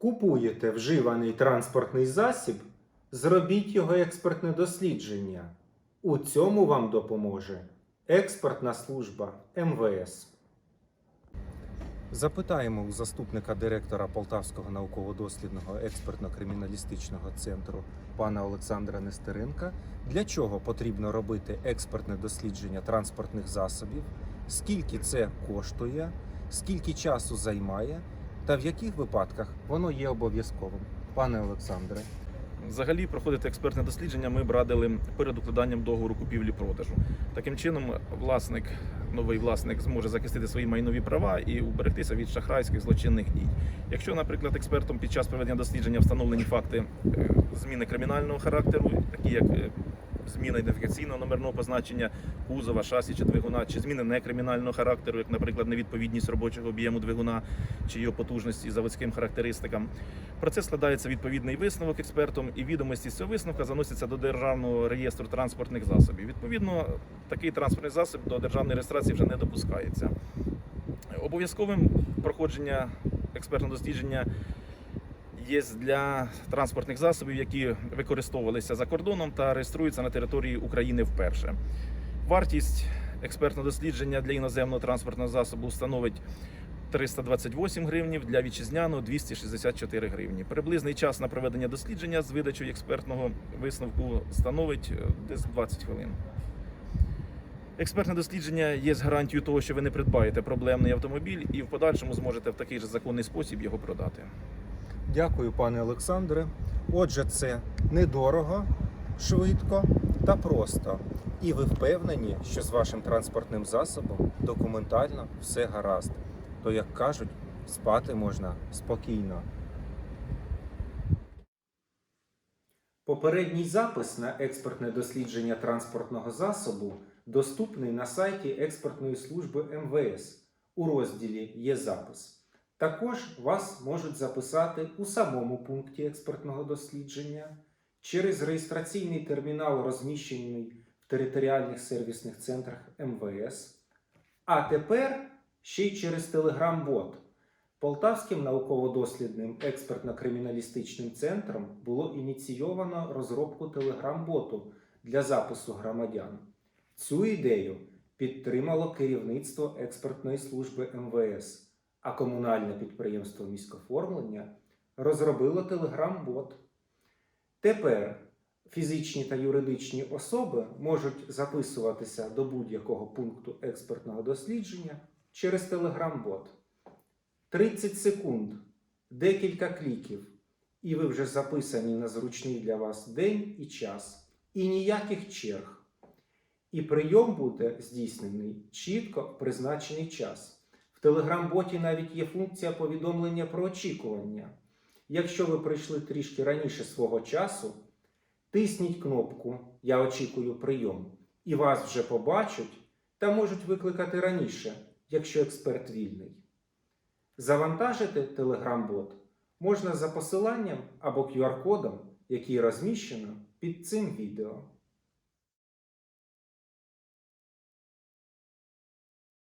Купуєте вживаний транспортний засіб, зробіть його експертне дослідження. У цьому вам допоможе експертна служба МВС. Запитаємо у заступника директора Полтавського науково-дослідного експертно-криміналістичного центру пана Олександра Нестеренка, для чого потрібно робити експертне дослідження транспортних засобів, скільки це коштує, скільки часу займає та в яких випадках воно є обов'язковим. Пане Олександре, Взагалі проходити експертне дослідження ми б радили перед укладанням договору купівлі-продажу. Таким чином, власник, новий власник зможе захистити свої майнові права і уберегтися від шахрайських злочинних дій. Якщо, наприклад, експертом під час проведення дослідження встановлені факти е, зміни кримінального характеру, такі як е, зміна ідентифікаційного номерного позначення кузова, шасі чи двигуна, чи зміни некримінального характеру, як, наприклад, невідповідність робочого об'єму двигуна чи його потужності заводським характеристикам. Про це складається відповідний висновок експертом, і відомості з цього висновка заносяться до державного реєстру транспортних засобів. Відповідно, такий транспортний засіб до державної реєстрації вже не допускається. Обов'язковим проходження експертного дослідження є для транспортних засобів, які використовувалися за кордоном та реєструються на території України вперше. Вартість експертного дослідження для іноземного транспортного засобу становить 328 гривнів, для вітчизняного 264 гривні. Приблизний час на проведення дослідження з видачею експертного висновку становить е, десь 20 хвилин. Експертне дослідження є гарантією того, що ви не придбаєте проблемний автомобіль і в подальшому зможете в такий же законний спосіб його продати. Дякую, пане Олександре. Отже, це недорого, швидко та просто. І ви впевнені, що з вашим транспортним засобом документально все гаразд. То, як кажуть, спати можна спокійно. Попередній запис на експертне дослідження транспортного засобу доступний на сайті експертної служби МВС у розділі Є запис. Також вас можуть записати у самому пункті експертного дослідження через реєстраційний термінал, розміщений в територіальних сервісних центрах МВС. А тепер ще й через Telegram-бот. Полтавським науково-дослідним експертно-криміналістичним центром було ініційовано розробку Telegram-боту для запису громадян. Цю ідею підтримало керівництво експертної служби МВС, а комунальне підприємство міськоформлення розробило Telegram-бот. Тепер фізичні та юридичні особи можуть записуватися до будь-якого пункту експертного дослідження через Telegram-бот. 30 секунд, декілька кліків, і ви вже записані на зручний для вас день і час, і ніяких черг. І прийом буде здійснений чітко в призначений час. В Telegram-боті навіть є функція повідомлення про очікування. Якщо ви прийшли трішки раніше свого часу, тисніть кнопку Я очікую прийом, і вас вже побачать та можуть викликати раніше, якщо експерт вільний. Завантажити Telegram-бот можна за посиланням або QR-кодом, який розміщено під цим відео.